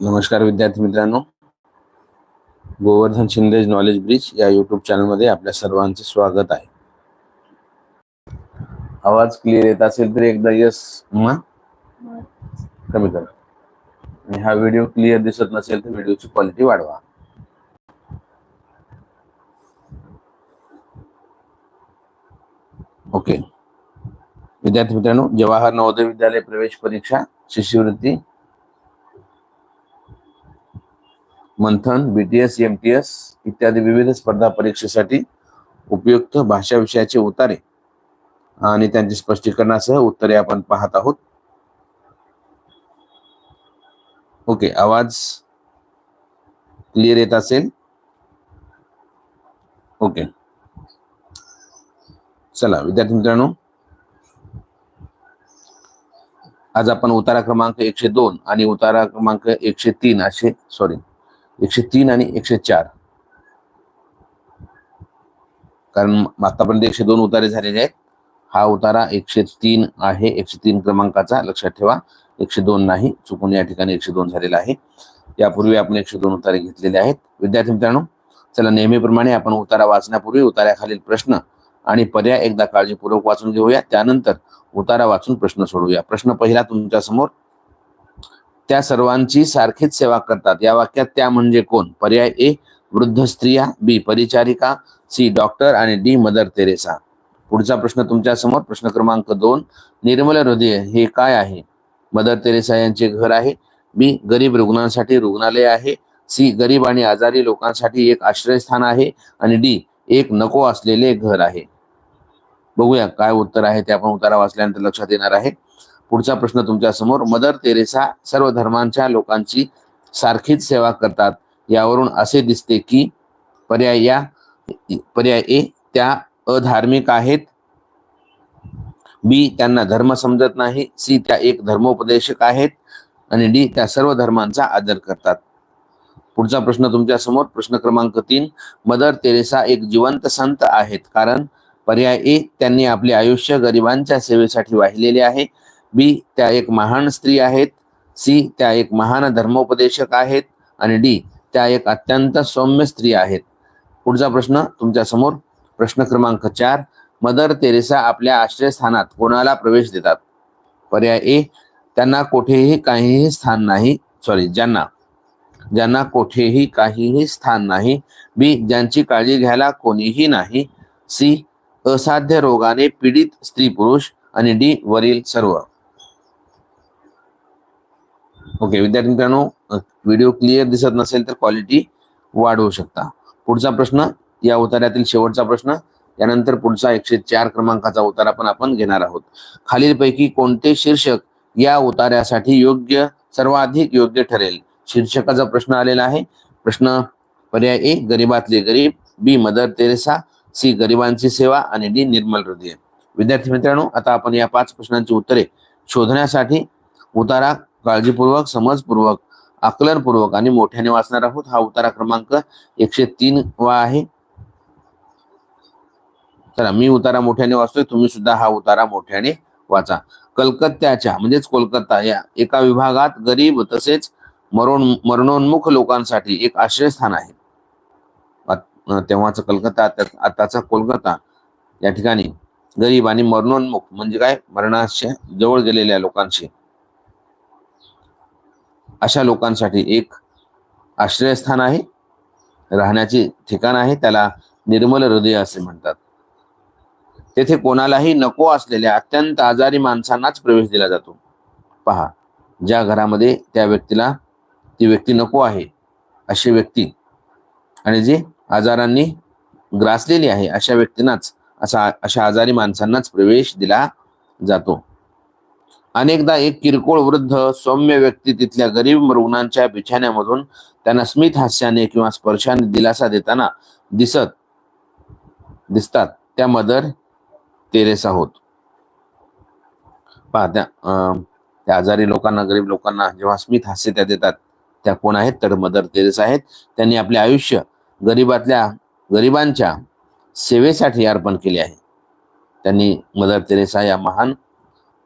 नमस्कार विद्यार्थी मित्रांनो. गोवर्धन शिंदेज नॉलेज ब्रिज या युट्यूब चॅनलमध्ये आपल्या सर्वांचे स्वागत आहे. आवाज क्लिअर येत असेल तर एकदा यस मा. कमी करा. आणि हा व्हिडिओ क्लिअर दिसत नसेल तर व्हिडिओची क्वालिटी वाढवा. ओके विद्यार्थी मित्रांनो जवाहर नवोदय विद्यालय प्रवेश परीक्षा शिष्यवृत्ती मंथन बीटीएस एमटीएस इत्यादी विविध स्पर्धा परीक्षेसाठी उपयुक्त भाषा विषयाचे उतारे आणि त्यांचे स्पष्टीकरणासह उत्तरे आपण पाहत आहोत. ओके आवाज क्लिअर येत असेल? ओके. चला विद्यार्थी मित्रांनो आज आपण उतारा क्रमांक एकशे दोन आणि उतारा क्रमांक एकशे तीन असे सॉरी एकशे तीन आणि एकशे चार. कारण आतापर्यंत एकशे दोन उतारे झालेले आहेत. हा उतारा एकशे तीन आहे. एकशे तीन क्रमांकाचा. लक्षात ठेवा. एकशे दोन नाही. चुकून या ठिकाणी एकशे दोन झालेला आहे. यापूर्वी आपण एकशे दोन उतारे घेतलेले आहेत. विद्यार्थी मित्रांनो चला नेहमीप्रमाणे आपण उतारा वाचण्यापूर्वी उतार्याखालील प्रश्न आणि पर्याय एकदा काळजीपूर्वक वाचून घेऊया. त्यानंतर उतारा वाचून प्रश्न सोडवूया. प्रश्न पहिला तुमच्यासमोर त्या सर्वांची सारखीच सेवा करतात. या वाक्यात त्या म्हणजे कोण? पर्याय ए वृद्ध स्त्रिया बी परिचारिका सी डॉक्टर आणि डी मदर तेरेसा. पुढचा प्रश्न तुमच्यासमोर. प्रश्न क्रमांक दोन. निर्मल हृदय हे काय आहे? मदर तेरेसा यांचे घर आहे. बी गरीब रुग्णांसाठी रुग्णालय आहे. सी गरीब आणि आजारी लोकांसाठी एक आश्रयस्थान आहे. आणि डी एक नको असलेले घर आहे. बघूया काय उत्तर आहे ते आपण उतारा वाचल्यानंतर लक्षात येणार आहे. पुढचा प्रश्न तुमच्यासमोर. मदर तेरेसा सर्व धर्मांच्या लोकांची सारखीच सेवा करतात. यावरून असे दिसते की पर्याय या पर्याय ए त्या अधार्मिक आहेत. बी त्यांना धर्म समजत नाही. सी त्या एक धर्मोपदेशक आहेत. आणि डी त्या सर्व धर्मांचा आदर करतात. पुढचा प्रश्न तुमच्यासमोर. प्रश्न क्रमांक तीन. मदर तेरेसा एक जिवंत संत आहेत. कारण पर्याय ए त्यांनी आपले आयुष्य गरिबांच्या सेवेसाठी वाहिलेले आहे. बी त्या एक महान स्त्री आहेत. सी त्या एक महान धर्मोपदेशक आहेत. आणि डी त्या एक अत्यंत सौम्य स्त्री आहेत. पुढचा प्रश्न तुमच्यासमोर. प्रश्न क्रमांक चार. मदर तेरेसा आपल्या आश्रयस्थानात कोणाला प्रवेश देतात? पर्याय ए त्यांना कोठेही काहीही स्थान नाही. सॉरी ज्यांना ज्यांना कोठेही काहीही स्थान नाही. बी ज्यांची काळजी घ्यायला कोणीही नाही. सी असाध्य रोगाने पीडित स्त्री पुरुष. आणि डी वरील सर्व. ओके विद्यार्थी मित्रांनो व्हिडिओ क्लिअर दिसत नसेल तर क्वालिटी वाढवू शकता. पुढचा प्रश्न या उतार्यातील शेवटचा प्रश्न यानंतर पुढचा एकशे चार क्रमांकाचा उतारा पण आपण घेणार आहोत. खालीलपैकी कोणते शीर्षक या उतार्यासाठी योग्य सर्वाधिक योग्य ठरेल? शीर्षकाचा प्रश्न आलेला आहे. प्रश्न पर्याय ए गरीबातले गरीब बी मदर तेरेसा सी गरिबांची सेवा आणि डी निर्मल हृदय. विद्यार्थी मित्रांनो आता आपण या पाच प्रश्नांची उत्तरे शोधण्यासाठी उतारा काळजीपूर्वक समजपूर्वक आकलनपूर्वक आणि मोठ्याने वाचणार आहोत. हा उतारा क्रमांक एकशे तीन वा आहे. चला मी उतारा मोठ्याने वाचतोय तुम्ही सुद्धा हा उतारा मोठ्याने वाचा. कलकत्त्याच्या म्हणजेच कोलकाता या एका विभागात गरीब तसेच मरण मरणोन्मुख लोकांसाठी एक आश्रयस्थान आहे. तेव्हाचा कलकत्ता आताचा कोलकाता. या ठिकाणी गरीब आणि मरणोन्मुख म्हणजे काय? मरणाच्या जवळ गेलेल्या लोकांशी. अशा लोकांसाठी एक आश्रयस्थान आहे. राहण्याचे ठिकाण आहे. त्याला निर्मल हृदय असे म्हणतात. तेथे कोणालाही नको असलेल्या अत्यंत आजारी माणसांनाच प्रवेश दिला जातो. पहा ज्या घरामध्ये त्या व्यक्तीला ती व्यक्ती नको आहे अशी व्यक्ती आणि जी आजारांनी ग्रासलेली आहे अशा व्यक्तींनाच असा अशा आजारी माणसांनाच प्रवेश दिला जातो. अनेकदा एक किरकोळ वृद्ध सौम्य व्यक्ती तिथल्या गरीब रुग्णांच्या बिछाण्यामधून त्यांना स्मित हास्याने किंवा स्पर्शाने दिलासा देताना दिसत दिसतात. त्या मदर तेरेसा होत. पहा त्या त्या आजारी लोकांना गरीब लोकांना जेव्हा स्मित हास्य त्या देतात त्या कोण आहेत? तर मदर तेरेसा आहेत. त्यांनी आपले आयुष्य गरीबातल्या गरिबांच्या सेवेसाठी अर्पण केले आहे. त्यांनी मदर तेरेसा या महान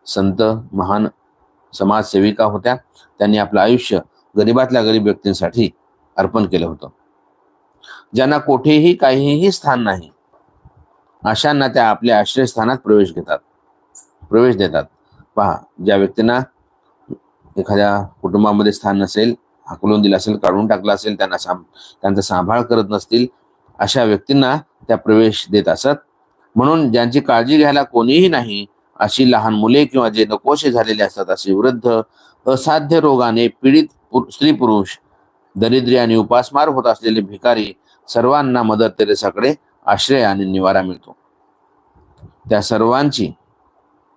संत महान समाजसेविका होत्या. त्यांनी आपलं आयुष्य गरीबातल्या गरीब व्यक्तींसाठी अर्पण केलं होतं. ज्यांना कोठेही काहीही स्थान नाही अशांना त्या आपल्या आश्रयस्थानात प्रवेश घेतात. प्रवेश देतात. पहा ज्या व्यक्तींना एखाद्या कुटुंबामध्ये स्थान नसेल हाकलून दिलं असेल काढून टाकलं असेल त्यांना सांभ त्यांचा सांभाळ करत नसतील अशा व्यक्तींना त्या प्रवेश देत असत. म्हणून ज्यांची काळजी घ्यायला कोणीही नाही अशी लहान मुले किंवा जे नकोशे झालेले असतात असे वृद्ध असाध्य रोगाने पीडित स्त्री पुरुष दरिद्री आणि उपासमार होत असलेले भिकारी सर्वांना मदर तेरेसाकडे आश्रय आणि निवारा मिळतो. त्या सर्वांची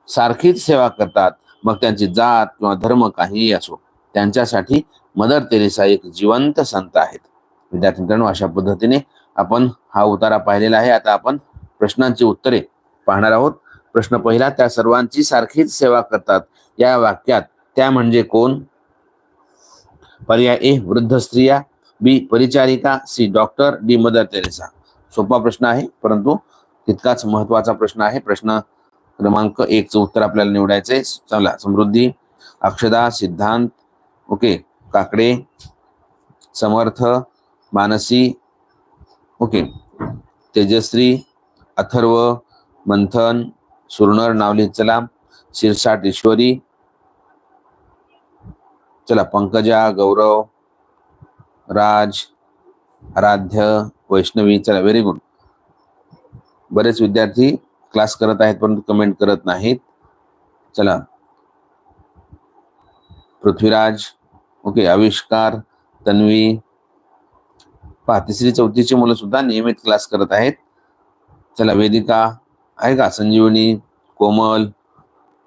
सारखीच सेवा करतात. मग त्यांची जात किंवा धर्म काहीही असो त्यांच्यासाठी मदर तेरेसा एक जिवंत संत आहेत. विद्यार्थी मित्रांनो अशा पद्धतीने आपण हा उतारा पाहिलेला आहे. आता आपण प्रश्नांची उत्तरे पाहणार आहोत. प्रश्न पहिला त्या सर्वांची सारखीच सेवा करतात. या वाक्यात त्या म्हणजे कोण? पर्याय ए वृद्ध स्त्रिया बी परिचारिका C doctor D Mother Teresa सोपा प्रश्न आहे परंतु तितकाच महत्त्वाचा प्रश्न आहे. प्रश्न क्रमांक एक उत्तर आपल्याला निवडायचंय. चला समृद्धी अक्षदा सिद्धांत ओके काकडे समर्थ मानसी ओके तेजश्री अथर्व मंथन सुरनर नावली चला. शिरसाट ईश्वरी. चला पंकजा गौरव राज आराध्य वैष्णवी चला व्हेरी गुड बरेच विद्यार्थी क्लास करत आहेत परंतु कमेंट करत नाहीत. चला. पृथ्वीराज ओके आविष्कार तन्वी. पहा तिसरी चौथीची मुलं सुद्धा नियमित क्लास करत आहेत. चला वेदिका आहे का? संजीवनी कोमल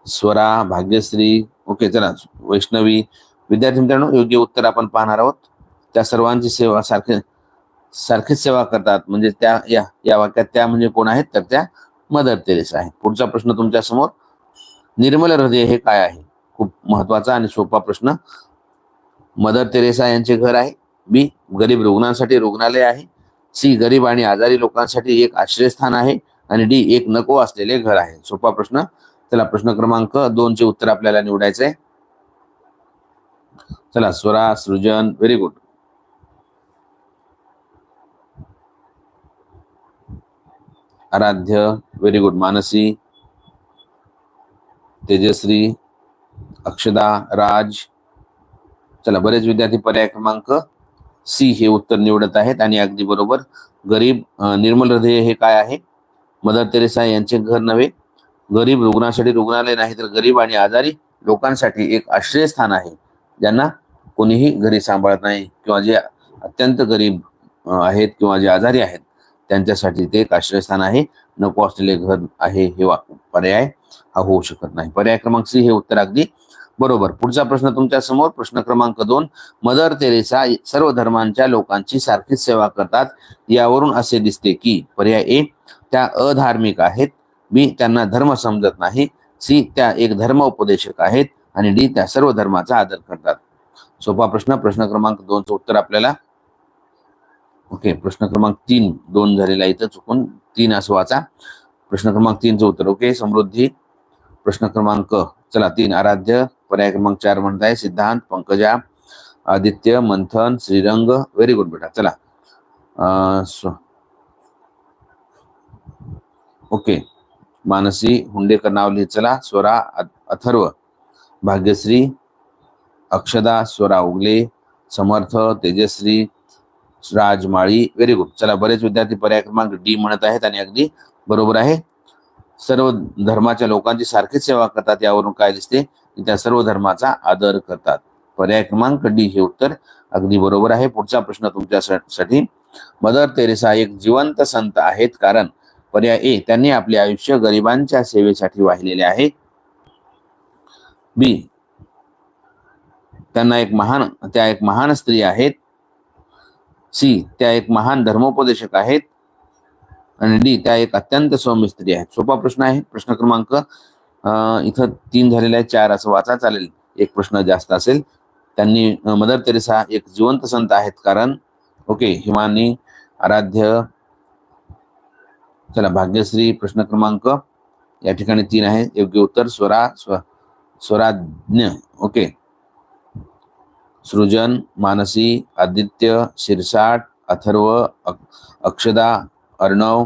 स्वरा भाग्यश्री ओके चला वैष्णवी. विद्यार्थी मित्रांनो योग्य उत्तर आपण पाहणार आहोत. त्या सर्वांची सेवा सारखे सारखीच सेवा करतात. म्हणजे त्या या या वाक्यात त्या म्हणजे कोण आहेत? तर त्या मदर तेरेसा आहे पुढचा प्रश्न तुमच्यासमोर. निर्मल हृदय हे काय आहे? खूप महत्त्वाचा आणि सोपा प्रश्न. मदर तेरेसा यांचे घर आहे. बी गरीब रुग्णांसाठी रुग्णालय आहे. सी गरीब आणि आजारी लोकांसाठी एक आश्रयस्थान आहे. आणि डी एक नको असलेले घर आहे. सोपा प्रश्न. चला प्रश्न क्रमांक दोन चे उत्तर आपल्याला निवडायचे. चला Swara Srujan very good Aaradhya very good Mansi Tejashree Akshada Raj. चला बरेच विद्यार्थी पर्याय क्रमांक सी हे उत्तर निवडत आहेत. आणि अगदी बरोबर गरीब निर्मल हृदय हे काय आहे? मदर तेरेसा यांचे घर नव्हे. गरीब रुग्णासाठी रुग्णालय नाही तर गरीब आणि आजारी लोकांसाठी एक आश्रयस्थान आहे. ज्यांना कोणीही घरी सांभाळत नाही किंवा जे अत्यंत गरीब आहेत किंवा जे आजारी आहेत त्यांच्यासाठी ते एक आश्रयस्थान आहे. नको असलेले घर आहे हे पर्याय हा होऊ शकत नाही. पर्याय क्रमांक सी हे उत्तर अगदी बरोबर. पुढचा प्रश्न तुमच्यासमोर. प्रश्न क्रमांक दोन. मदर तेरेसा सर्व धर्मांच्या लोकांची सारखीच सेवा करतात. यावरून असे दिसते की पर्याय ए त्या अधार्मिक आहेत. बी त्यांना धर्म समजत नाही. सी त्या एक धर्म उपदेशक आहेत आणि डी त्या सर्व धर्माचा आदर करतात. सोपा प्रश्न प्रश्न क्रमांक दोनचं उत्तर आपल्याला. ओके प्रश्न क्रमांक तीन दोन झालेला इथं चुकून. तीन असं वाचा. प्रश्न क्रमांक तीनचं उत्तर ओके समृद्धी. प्रश्न क्रमांक चला तीन आराध्य. पर्याय क्रमांक चार म्हणताय सिद्धांत पंकजा आदित्य मंथन श्रीरंग. व्हेरी गुड बेटा चला. अं, ओके. मानसी हुंडेकर नाव लिहित चला. स्वरा अथर्व. भाग्यश्री अक्षदा स्वरा उगले. समर्थ तेजश्री राजमाळी व्हेरी गुड चला बरेच विद्यार्थी पर्याय क्रमांक डी म्हणत आहेत आणि अगदी बरोबर आहे. सर्व धर्माच्या लोकांची सारखीच सेवा करतात यावरून काय दिसते? त्या सर्व धर्माचा आदर करतात. पर्याय क्रमांक डी हे उत्तर अगदी बरोबर आहे. पुढचा प्रश्न तुमच्यासाठी. मदर तेरेसा एक जिवंत संत आहेत कारण पर्याय ए त्यांनी आपले आयुष्य गरिबांच्या सेवेसाठी वाहिलेले आहे. बी त्यांना एक महान त्या एक महान स्त्री आहेत. सी त्या एक महान धर्मोपदेशक आहेत. आणि डी त्या एक अत्यंत सौम्य स्त्री आहेत. सोपा प्रश्न आहे प्रश्न क्रमांक अं, इथं तीन झालेले आहे चार असं वाचा चालेल. एक प्रश्न जास्त असेल. त्यांनी मदर तेरेसा एक जिवंत संत आहेत कारण ओके हिमानी आराध्य चला भाग्यश्री प्रश्न क्रमांक. या ठिकाणी तीन आहे योग्य उत्तर स्वरा स्व स्वराज्ञ. ओके. सृजन मानसी आदित्य शिरसाट अथर्व अक्षदा अर्णव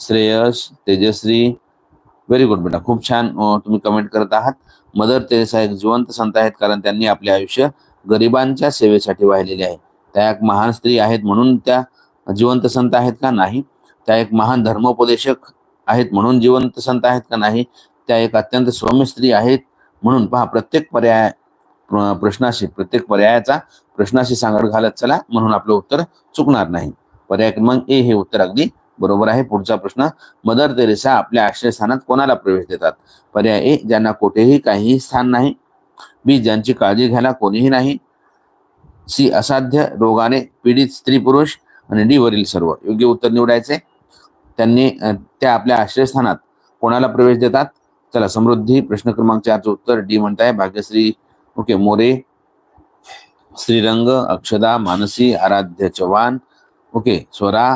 श्रेयस तेजश्री. व्हेरी गुड बेटा. खूप छान तुम्ही कमेंट करत आहात. मदर तेरेसा एक जिवंत संत आहेत कारण त्यांनी आपले आयुष्य गरिबांच्या सेवेसाठी वाहिलेले आहे. त्या एक महान स्त्री आहेत म्हणून त्या जिवंत संत आहेत का? नाही. त्या एक महान धर्मोपदेशक आहेत म्हणून जिवंत संत आहेत का नाही त्या एक अत्यंत सौम्य स्त्री आहेत म्हणून पहा प्रत्येक पर्याय प्रश्नाशी प्रत्येक पर्यायाचा प्रश्नाशी सांगड घालत चला म्हणून आपलं उत्तर चुकणार नाही. पर्याय क्रमांक ए हे उत्तर अगदी बरोबर आहे. पुढचा प्रश्न मदर तेरेसा आपल्या आश्रयस्थानात कोणाला प्रवेश देतात? पर्याय ए ज्यांना कुठेही काहीही स्थान नाही. बी ज्यांची काळजी घ्यायला कोणीही नाही. सी असाध्य रोगाने पीडित स्त्री पुरुष. आणि डी वरील सर्व. योग्य उत्तर निवडायचे. त्यांनी त्या आपल्या आश्रयस्थानात कोणाला प्रवेश देतात? चला समृद्धी प्रश्न क्रमांक चारचं उत्तर डी म्हणताय. Bhagyashree okay More Shrirang Akshada Mansi Aaradhya Chavan okay Swara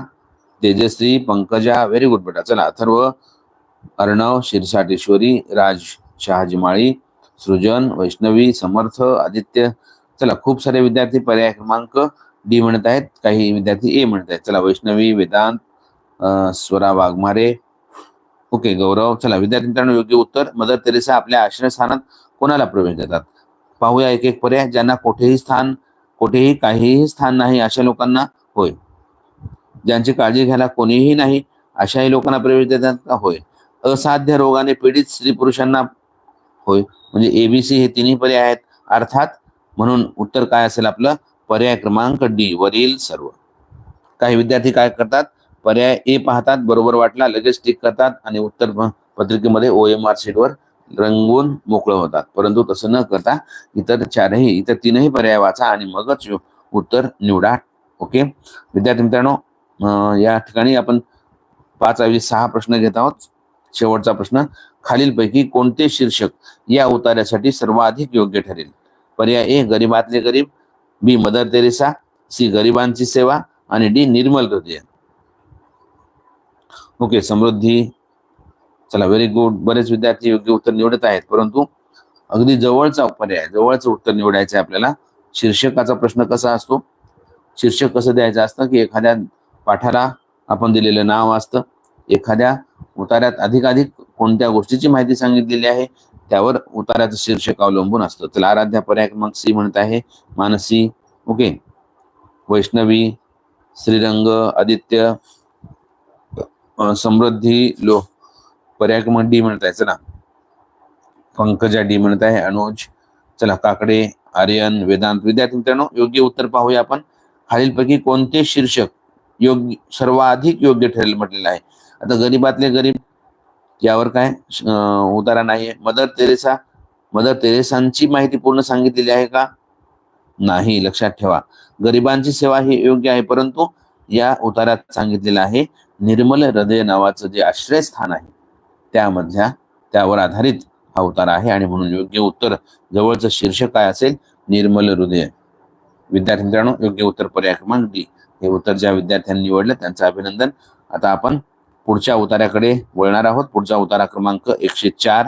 Tejashree Pankaja very good बेटा. चला अथर्व अर्णव शिरसाटेश्वरी राज शहाजीमाळी सृजन वैष्णवी समर्थ आदित्य. चला खूप सारे विद्यार्थी पर्याय क्रमांक डी म्हणत आहेत. काही विद्यार्थी ए म्हणत आहेत. चला वैष्णवी वेदांत स्वरा वाघमारे. ओके गौरव. चला विद्यार्थी मित्रांनो योग्य उत्तर. मदर तेरेसा आपल्या आश्रयस्थानात कोणाला प्रवेश देतात? पाहूया एक एक पर्याय ज्यांना कोठेही स्थान कोठेही काहीही स्थान नाही अशा लोकांना. होय. ज्यांची काळजी घ्यायला कोणीही नाही अशाही लोकांना प्रवेश देतात का? होय. असाध्य रोगाने पीडित स्त्री पुरुषांना होय. म्हणजे एबीसी हे तिन्ही पर्याय आहेत. अर्थात म्हणून उत्तर काय असेल आपलं? पर्याय क्रमांक डी वरील सर्व. काही विद्यार्थी काय करतात? पर्याय ए पाहतात बरोबर वाटला लगेच टिक करतात आणि उत्तर प- पत्रिकेमध्ये ओ एम आर शीटवर रंगवून मोकळं होतात. परंतु तसं न करता इतर चारही इतर तीनही पर्याय वाचा आणि मगच उत्तर निवडा. ओके? विद्यार्थी मित्रांनो या ठिकाणी आपण पाच ऐवजी सहा प्रश्न घेत आहोत. शेवटचा प्रश्न खालीलपैकी कोणते शीर्षक या उतार्यासाठी सर्वाधिक योग्य ठरेल? पर्याय ए गरीबातले गरीब बी मदर तेरेसा सी गरिबांची सेवा आणि डी निर्मल हृदय. ओके समृद्धी. चला व्हेरी गुड बरेच विद्यार्थी योग्य उत्तर निवडत आहेत परंतु अगदी जवळचा पर्याय जवळचं उत्तर निवडायचं आहे आपल्याला. शीर्षकाचा प्रश्न कसा असतो? शीर्षक कसं द्यायचं असतं? की एखाद्या पाठाला आपण दिलेलं नाव असतं. एखाद्या उतार्यात अधिकाधिक कोणत्या गोष्टीची माहिती सांगितलेली आहे त्यावर उतार्याचं शीर्षक अवलंबून असतं. चला आराध्या पर्याय क्रमांक सी म्हणत आहे मानसी. ओके. वैष्णवी श्रीरंग आदित्य समृद्धी लो पर्याय क्रमांक डी म्हणत आहे. चला. पंकजा डी म्हणत आहे. अनुज. चला काकडे आर्यन वेदांत. विद्यार्थी मित्रांनो योग्य उत्तर पाहूया आपण. खालीलपैकी कोणते शीर्षक योग्य सर्वाधिक योग्य ठरेल म्हटलेलं आहे? आता गरीबातले गरीब यावर काय उतारा नाहीये. मदर तेरेसा मदर तेरेसांची माहिती पूर्ण सांगितलेली आहे का? नाही लक्षात ठेवा. गरिबांची सेवा ही योग्य आहे परंतु या उतारात सांगितलेलं आहे. निर्मल हृदय नावाचं जे आश्रयस्थान आहे त्यामधल्या त्यावर आधारित हा उतारा आहे आणि म्हणून योग्य उत्तर जवळचं शीर्षक काय असेल? निर्मल हृदय. विद्यार्थी मित्रांनो योग्य उत्तर पर्याय क्रमांक डी. हे उत्तर ज्या विद्यार्थ्यांनी निवडलं त्यांचं अभिनंदन. आता आपण पुढच्या उतार्याकडे वळणार आहोत. पुढचा उतारा क्रमांक एकशे चार.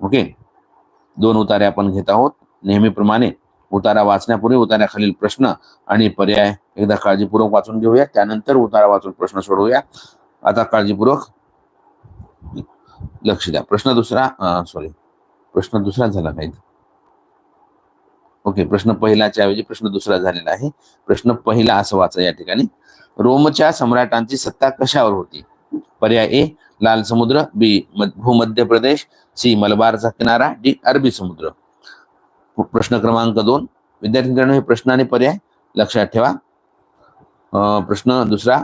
ओके? दोन उतारे आपण घेत आहोत. नेहमीप्रमाणे उतारा वाचण्यापूर्वी उतार्याखालील प्रश्न आणि पर्याय एकदा काळजीपूर्वक वाचून घेऊया. त्यानंतर उतारा वाचून प्रश्न सोडवूया. आता काळजीपूर्वक लक्ष द्या. प्रश्न दुसरा सॉरी प्रश्न दुसरा झाला काही ओके प्रश्न पहिलाच्या ऐवजी प्रश्न दुसरा झालेला आहे. प्रश्न पहिला असं वाचा या ठिकाणी. रोमच्या सम्राटांची सत्ता कशावर होती? पर्याय ए लाल समुद्र बी भूमध्य प्रदेश सी मलबारचा किनारा डी अरबी समुद्र. प्रश्न क्रमांक दोन. विद्यार्थी मित्रांनो हे प्रश्न आणि पर्याय लक्षात ठेवा. प्रश्न दुसरा.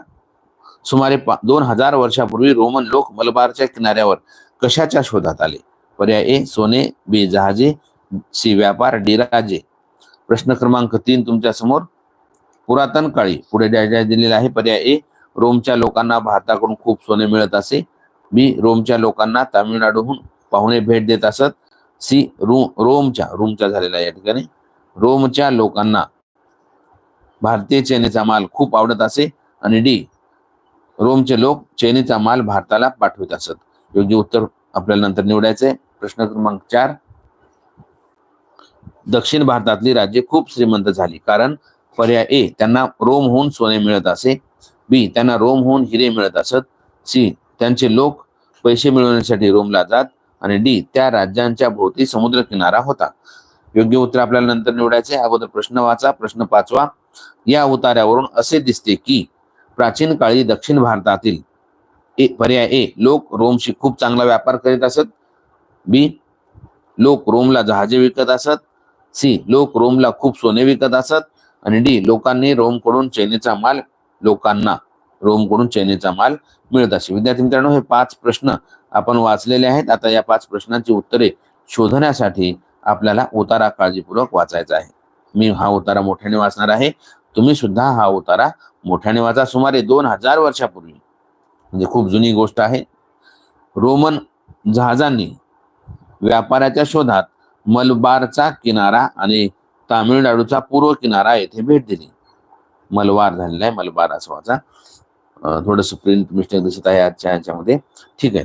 सुमारे पा- दोन हजार वर्षापूर्वी रोमन लोक मलबारच्या किनाऱ्यावर कशाच्या शोधात आले? पर्याय ए सोने बी जहाजे सी व्यापार डी राजे. प्रश्न क्रमांक तीन तुमच्यासमोर. पुरातन काळी पुढे द्या दिलेला आहे पर्याय ए रोमच्या लोकांना भारताकडून खूप सोने मिळत असे. बी रोमच्या लोकांना तामिळनाडूहून पाहुणे भेट देत असत. सी रो रोमच्या रोमच्या झालेला या ठिकाणी. रोमच्या लोकांना भारतीय चैनीचा माल खूप आवडत असे आणि डी रोमचे लोक चैनीचा माल भारताला पाठवित असत. योग्य उत्तर आपल्याला नंतर निवडायचंय. प्रश्न क्रमांक चार. दक्षिण भारतातली राज्ये खूप श्रीमंत झाली कारण पर्याय ए त्यांना रोमहून सोने मिळत असे. बी त्यांना रोमहून हिरे मिळत असत. सी त्यांचे लोक पैसे मिळवण्यासाठी रोमला जात. आणि डी त्या राज्यांच्या भोवती समुद्र किनारा होता. योग्य उत्तर आपल्याला नंतर निवडायचे अगोदर प्रश्न वाचा प्रश्न पाचवा. या उतार्यावरून असे दिसते की प्राचीन काळी दक्षिण भारतातील ए पर्याय ए लोक रोमशी खूप चांगला व्यापार करीत असत. बी लोक रोमला जहाजे विकत असत. सी लोक रोमला खूप सोने विकत असत. आणि डी लोकांनी रोमकडून चैनीचा माल लोकांना रोमकडून चैनीचा माल मिळत असे. विद्यार्थी मित्रांनो हे पाच प्रश्न आपण वाचलेले आहेत. आता या पाच प्रश्नांची उत्तरे शोधण्यासाठी आपल्याला उतारा काळजीपूर्वक वाचायचा आहे. मी हा उतारा मोठ्याने वाचणार आहे. तुम्ही सुद्धा हा उतारा मोठ्याने वाचा. सुमारे दोन हजार वर्षापूर्वी. म्हणजे खूप जुनी गोष्ट आहे. रोमन जहाजांनी व्यापाराच्या शोधात मलबारचा किनारा आणि तामिळनाडूचा पूर्व किनारा येथे भेट दिली. मलबार झालेला आहे. मलबार असं वाचा. थोडस प्रिंट मिस्टेक दिसत आहे आजच्या ह्याच्यामध्ये. ठीक आहे.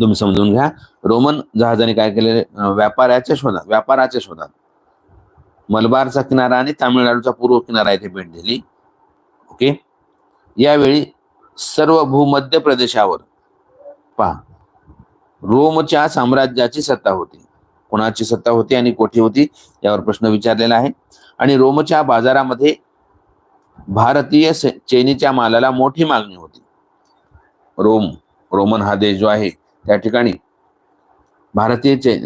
तुम्ही समजून घ्या. रोमन जहाजाने काय केले? व्यापाराच्या शोधात व्यापाराच्या शोधात. मलबारचा किनारा आणि तामिळनाडूचा पूर्व किनारा येथे भेट दिली. ओके? यावेळी सर्व भूमध्य प्रदेशावर पहा रोमच्या साम्राज्याची सत्ता होती. कोणाची सत्ता होती आणि कोठे होती? यावर प्रश्न विचारलेला आहे. आणि रोमच्या बाजारामध्ये भारतीय चैनीच्या मालाला मोठी मागणी होती. रोम रोमन हा देश जो आहे त्या ठिकाणी भारतीय चे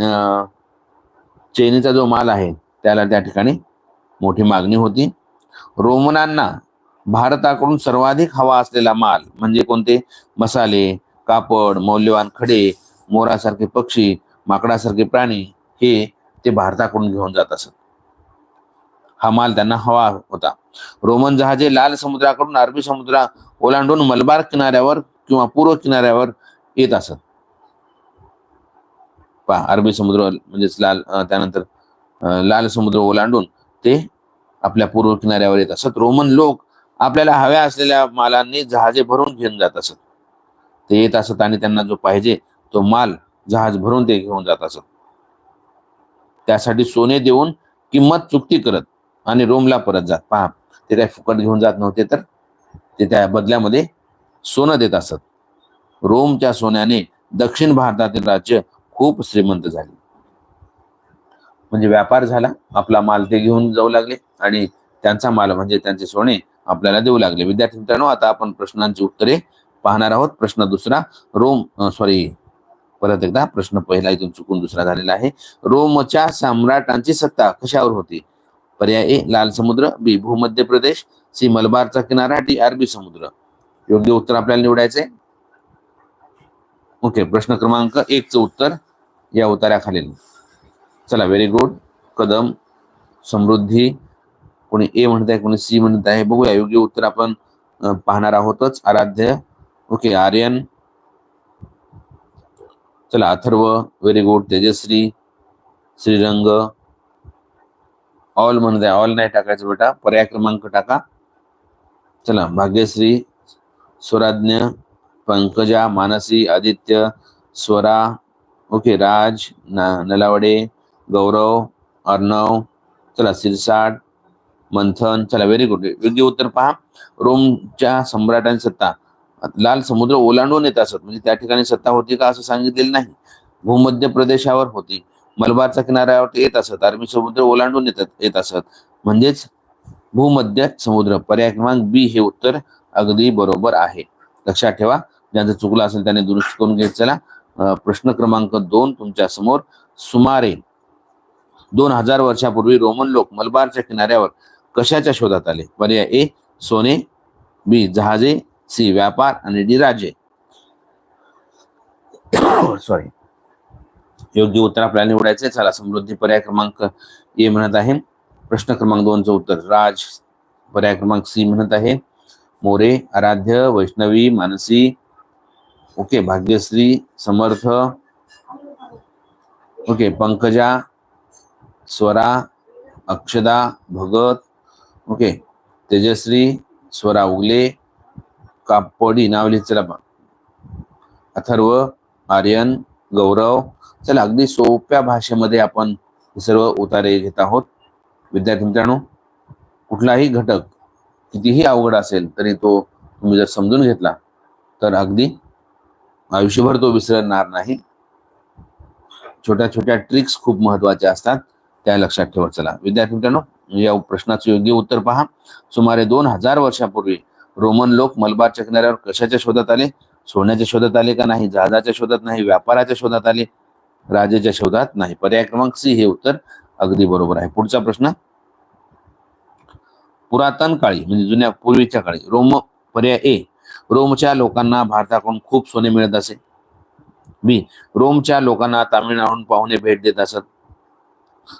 चैनीचा जो माल आहे त्याला त्या ठिकाणी मोठी मागणी होती. रोमनांना भारताकडून सर्वाधिक हवा असलेला माल म्हणजे कोणते? मसाले कापड मौल्यवान खडे मोरासारखे पक्षी माकडासारखे प्राणी हे ते भारताकडून घेऊन जात असत. हा माल त्यांना हवा होता. रोमन जहाजे लाल समुद्राकडून अरबी समुद्र ओलांडून मलबार किनाऱ्यावर किंवा पूर्व किनाऱ्यावर येत असत. पहा अरबी समुद्र म्हणजेच लाल त्यानंतर लाल समुद्र ओलांडून ते आपल्या पूर्व किनाऱ्यावर येत असत. रोमन लोक आपल्याला हव्या असलेल्या मालांनी जहाजे भरून घेऊन जात असत. ते येत असत आणि त्यांना जो पाहिजे तो माल जहाज भरून ते घेऊन जात असत. त्यासाठी सोने देऊन किंमत चुकती करत आणि रोमला परत जात. पहा ते काय फुकट घेऊन जात नव्हते तर ते त्या बदल्यामध्ये सोनं देत असत. रोमच्या सोन्याने दक्षिण भारतातील राज्य खूप श्रीमंत झाली. म्हणजे व्यापार झाला आपला माल ते घेऊन जाऊ लागले आणि त्यांचा माल म्हणजे त्यांचे सोने आपल्याला देऊ लागले. विद्यार्थी मित्रांनो आता आपण प्रश्नांची उत्तरे पाहणार आहोत. प्रश्न दुसरा रोम सॉरी परत एकदा प्रश्न पहिला इथून चुकून दुसरा झालेला आहे. रोमच्या सम्राटांची सत्ता कशावर होती? पर्याय ए लाल समुद्र बी भूमध्य प्रदेश सी मलबारचा किनारा डी अरबी समुद्र. योग्य उत्तर आपल्याला निवडायचे ओके प्रश्न क्रमांक एक च उत्तर या उतार्याखालील चला व्हेरी गुड कदम समृद्धी. कोणी ए म्हणत आहे कोणी सी म्हणत आहे बघूया. योग्य उत्तर आपण पाहणार आहोतच. आराध्य. ओके आर्यन. चला Atharva. Very good Tejashree. Shrirang. All म्हणत आहे. ऑल नाही टाकायचं बेटा. पर्याय क्रमांक टाका. चला भाग्यश्री. स्वराज्ञ. पंकजा. मानसी. आदित्य. स्वरा. ओके राज न- नलावडे गौरव अर्णव चला सिरसाट मंथन चला व्हेरी गुड योग्य उत्तर पहा. रोमच्या सम्राटांची सत्ता. लाल समुद्र ओलांडून येत असत. म्हणजे त्या ठिकाणी सत्ता होती का असं सांगितलेलं नाही. भूमध्य प्रदेशावर होती. मलबारच्या किनाऱ्यावर येत असत. अरबी समुद्र ओलांडून येतात येत असत. म्हणजेच भूमध्य समुद्र. पर्याय क्रमांक बी हे उत्तर अगदी बरोबर आहे. लक्षात ठेवा. ज्यांचं चुकलं असेल त्याने दुरुस्त करून घेत चला प्रश्न क्रमांक दोन तुमच्यासमोर सुमारे दोन हजार वर्षापूर्वी रोमन लोक मलबारच्या किनाऱ्यावर कशाच्या शोधात आले? पर्याय ए सोने बी जहाजे सी व्यापार आणि डी राजे सॉरी योग्य उत्तर आपल्याला निवडायचे चला समृद्धी पर्याय क्रमांक ए म्हणत आहे. प्रश्न क्रमांक दोनचं उत्तर राज. पर्याय क्रमांक सी म्हणत आहे. More Aaradhya Vaishnavi Mansi okay Bhagyashree Samarth. Okay Pankaja Swara Akshada Bhagat. Okay Tejashree Swara Ugle. Kapdi नाव लिहित चला अथर्व आर्यन गौरव. चला अगदी सोप्या भाषेमध्ये आपण सर्व उतारे घेत आहोत. विद्यार्थी मित्रांनो कुठलाही घटक कितीही अवघड असेल तरी तो तुम्ही जर समजून घेतला तर अगदी आयुष्यभर तो विसरणार नाही. छोट्या छोट्या ट्रिक्स खूप महत्त्वाच्या असतात. त्या लक्षात ठेवत चला. विद्यार्थी मित्रांनो या प्रश्नाचं योग्य उत्तर पहा. सुमारे दोन हजार वर्षापूर्वी रोमन लोक मलबारच्या किनाऱ्यावर कशाच्या शोधात आले? सोन्याच्या शोधात आले का नाही? जहाजाच्या शोधात नाही? व्यापाराच्या शोधात आले? राजेच्या शोधात नाही. पर्याय क्रमांक सी हे उत्तर अगदी बरोबर आहे. पुढचा प्रश्न. पुरातन काळी म्हणजे जुन्या पूर्वीच्या काळी रोम पर्याय ए रोमच्या लोकांना भारताकडून खूप सोने मिळत असे. बी रोमच्या लोकांना तामिळनाडून पाहुणे भेट देत असत.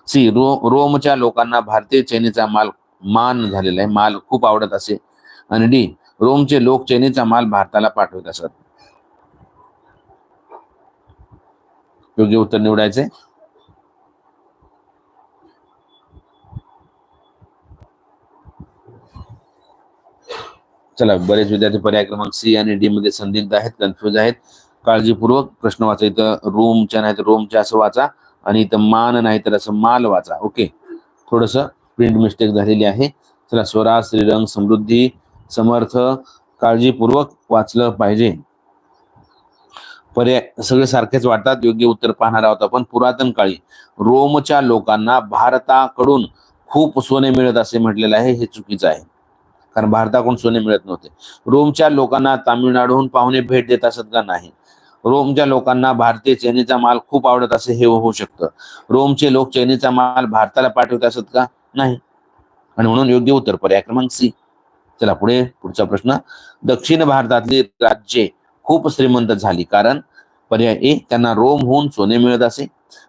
सी रो रोमच्या लोकांना भारतीय चैनीचा माल मान झालेला आहे. माल खूप आवडत असे. आणि डी रोमचे लोक चैनीचा माल भारताला पाठवत असत. योग्य उत्तर निवडायचे चला बरेच विद्यार्थी पर्याय क्रमांक सी आणि डी मध्ये संदिग्ध आहेत कन्फ्युज आहेत. काळजीपूर्वक प्रश्न वाचा. इथं रोमच्या नाही तर रोमच्या असं वाचा आणि इथं मान नाही तर असं माल वाचा. ओके थोडस प्रिंट मिस्टेक झालेली आहे. चला स्वराज श्रीरंग समृद्धी समर्थ काळजीपूर्वक वाचलं पाहिजे. पर्याय सगळे सारखेच वाटतात योग्य उत्तर पाहणार आहोत आपण. पुरातन काळी रोमच्या लोकांना भारताकडून खूप सोने मिळत असे म्हटलेलं आहे हे चुकीचं आहे. कारण भारताकडून सोने मिळत नव्हते. रोमच्या लोकांना तामिळनाडूहून पाहुणे भेट देत असत का नाही? रोमच्या लोकांना भारतीय चैनीचा माल खूप आवडत असे हे होऊ शकतं. रोमचे लोक चैनीचा माल भारताला पाठवत असत का नाही? आणि म्हणून योग्य उत्तर पर्याय क्रमांक सी. चला पुढे पुढचा प्रश्न. दक्षिण भारतातली राज्ये खूप श्रीमंत झाली. कारण पर्याय ए त्यांना रोमहून सोने मिळत असे.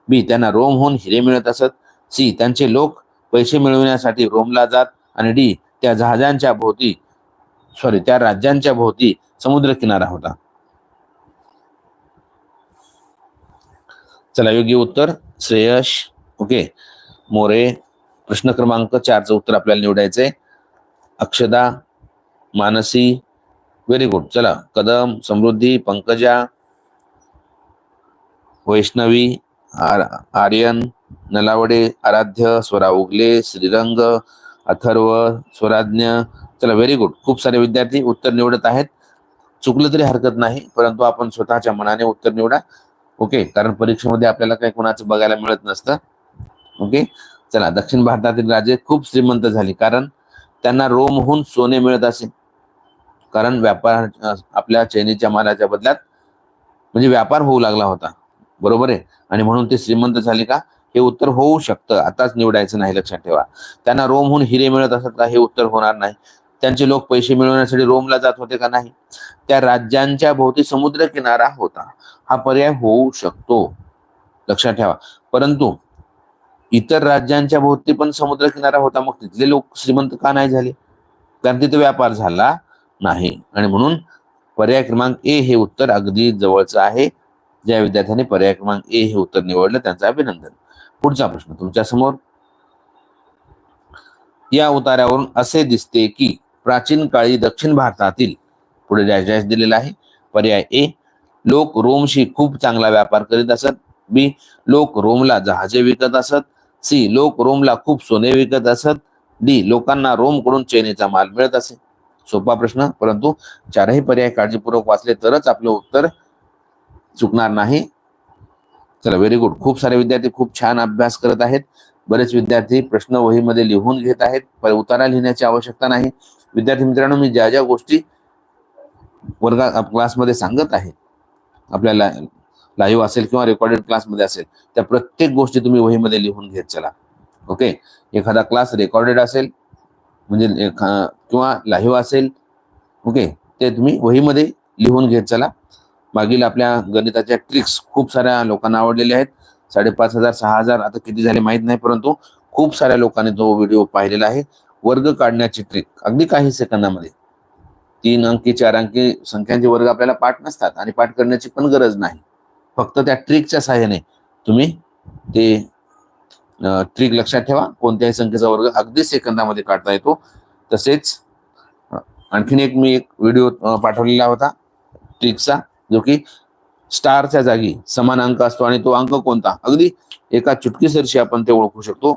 बी त्यांना रोमहून हिरे मिळत असत. सी त्यांचे लोक पैसे मिळवण्यासाठी रोमला जात. आणि डी त्या जहाजांच्या भोवती सॉरी त्या राज्यांच्या भोवती समुद्र किनारा होता. चला योग्य उत्तर श्रेयश ओके मोरे प्रश्न क्रमांक चारचं उत्तर आपल्याला निवडायचंय. अक्षदा मानसी व्हेरी गुड चला कदम समृद्धी पंकजा वैष्णवी आर आर्यन नलावडे आराध्य स्वरा उगले श्रीरंग अथर्व स्वराज्ञ चला व्हेरी गुड खूप सारे विद्यार्थी उत्तर निवडत आहेत. चुकलं तरी हरकत नाही परंतु आपण स्वतःच्या मनाने उत्तर निवडा. ओके कारण परीक्षेमध्ये आपल्याला काही कोणाचं बघायला मिळत नसतं. ओके चला दक्षिण भारतातील राजे खूप श्रीमंत झाली कारण त्यांना रोमहून सोने मिळत असे. कारण व्यापार आपल्या चैनीच्या मालाच्या बदल्यात म्हणजे व्यापार होऊ लागला होता. बरोबर आहे? आणि म्हणून ते श्रीमंत झाले का? हे उत्तर होऊ शकतं. आताच निवडायचं नाही लक्षात ठेवा. त्यांना रोमहून हिरे मिळत असत का हे उत्तर होणार नाही. त्यांचे लोक पैसे मिळवण्यासाठी रोमला जात होते का नाही? त्या राज्यांच्या भोवती समुद्र किनारा होता. हा पर्याय होऊ शकतो. लक्षात ठेवा. परंतु इतर राज्यांच्या भोवती पण समुद्र किनारा होता. मग तिथले लोक श्रीमंत का नाही झाले? कारण तिथे व्यापार झाला नाही. आणि म्हणून पर्याय क्रमांक ए हे उत्तर अगदी जवळचं आहे. ज्या विद्यार्थ्यांनी पर्याय क्रमांक ए हे उत्तर निवडलं त्यांचं अभिनंदन. पुढचा प्रश्न तुमच्यासमोर या उतार्यावरून असे दिसते की प्राचीन काळी दक्षिण भारतातील पुढे डॅश डॅश दिलेला आहे. पर्याय ए लोक रोमशी खूप चांगला व्यापार करीत असत. बी लोक रोमला जहाजे विकत असत. सी लोक रोमला खूप सोने विकत असत. डी लोकांना रोमकडून चेनेचा माल मिळत असे. सोपा प्रश्न परंतु चारही पर्याय काळजीपूर्वक वाचले तरच आपलं उत्तर चुकणार नाही. चला व्हेरी गुड खूप सारे विद्यार्थी खूप छान अभ्यास करत आहेत. बरेच विद्यार्थी प्रश्न वहीमध्ये लिहून घेत आहेत. उतारा लिहिण्याची आवश्यकता नाही. विद्यार्थी मित्रांनो मी ज्या ज्या गोष्टी वर्गा क्लासमध्ये सांगत आहे आपल्याला लाईव्ह असेल किंवा रेकॉर्डेड क्लासमध्ये असेल त्या प्रत्येक गोष्टी तुम्ही वहीमध्ये लिहून घेत चला. ओके एखादा क्लास रेकॉर्डेड असेल म्हणजे किंवा लाईव्ह असेल ओके ते तुम्ही वहीमध्ये लिहून घेत चला. मागील आपल्या गणिताच्या ट्रिक्स खूप साऱ्या लोकांना आवडलेल्या आहेत. साडेपाच हजार सहा हजार आता किती झाले माहीत नाही परंतु खूप साऱ्या लोकांनी तो व्हिडिओ पाहिलेला आहे. वर्ग काढण्याची ट्रिक अगदी काही सेकंदामध्ये. तीन अंकी चार अंकी संख्यांचे वर्ग आपल्याला पाठ नसतात आणि पाठ करण्याची पण गरज नाही. फक्त त्या ट्रिकच्या सहाय्याने तुम्ही ते ट्रिक लक्षात ठेवा. कोणत्याही संख्येचा वर्ग अगदी सेकंदामध्ये काढता येतो. तसेच आणखीन एक मी एक व्हिडिओ पाठवलेला होता. ट्रिकचा जो की स्टारच्या जागी समान अंक असतो आणि तो अंक कोणता? अगदी एका चुटकीसरशी आपण ते ओळखू शकतो.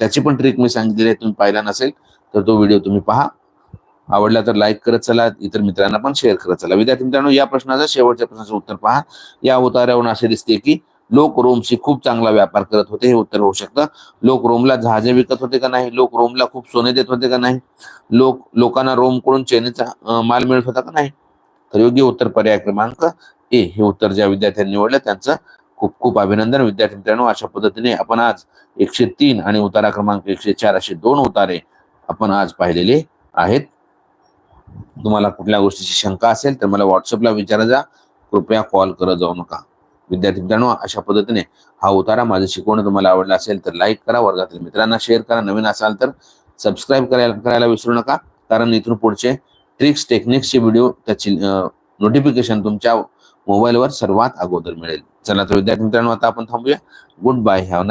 त्याची पण ट्रिक मी सांगितलेली आहे तुम्ही पाहिला नसेल तर तो व्हिडिओ तुम्ही पहा. आवडला तर लाईक करत चला इतर मित्रांना पण शेअर करत चला. विद्यार्थी मित्रांनो या प्रश्नाचं शेवटच्या प्रश्नाचं उत्तर पहा. या उतार्यावरून असे दिसते की लोक रोमशी खूप चांगला व्यापार करत होते हे उत्तर होऊ शकतं. लोक रोमला जहाजे विकत होते का नाही? लोक रोमला खूप सोने देत होते का नाही? लोक लोकांना रोमकडून चैनीचा माल मिळत होता का नाही? तर योग्य उत्तर पर्याय क्रमांक ए हे उत्तर ज्या विद्यार्थ्यांनी निवडलं त्यांचं खूप खूप अभिनंदन. विद्यार्थी मित्रांनो अशा पद्धतीने आपण आज एकशे तीन आणि उतारा क्रमांक एकशे चार असे दोन उतारे आपण आज पाहिलेले आहेत. तुम्हाला कुठल्या गोष्टीची शंका असेल तर मला व्हॉट्सअपला विचारा जा. कृपया कॉल करत जाऊ नका. विद्यार्थी मित्रांनो अशा पद्धतीने हा उतारा माझं शिकवणं तुम्हाला आवडलं असेल तर लाईक करा. वर्गातील मित्रांना शेअर करा. नवीन असाल तर सबस्क्राईब करायला करायला विसरू नका. कारण इथून पुढचे ट्रिक्स टेक्निक्सचे व्हिडिओ त्याची नोटिफिकेशन तुमच्या मोबाईलवर सर्वात अगोदर मिळेल. चला तर विद्यार्थी मित्रांनो आता आपण थांबूया. Good bye have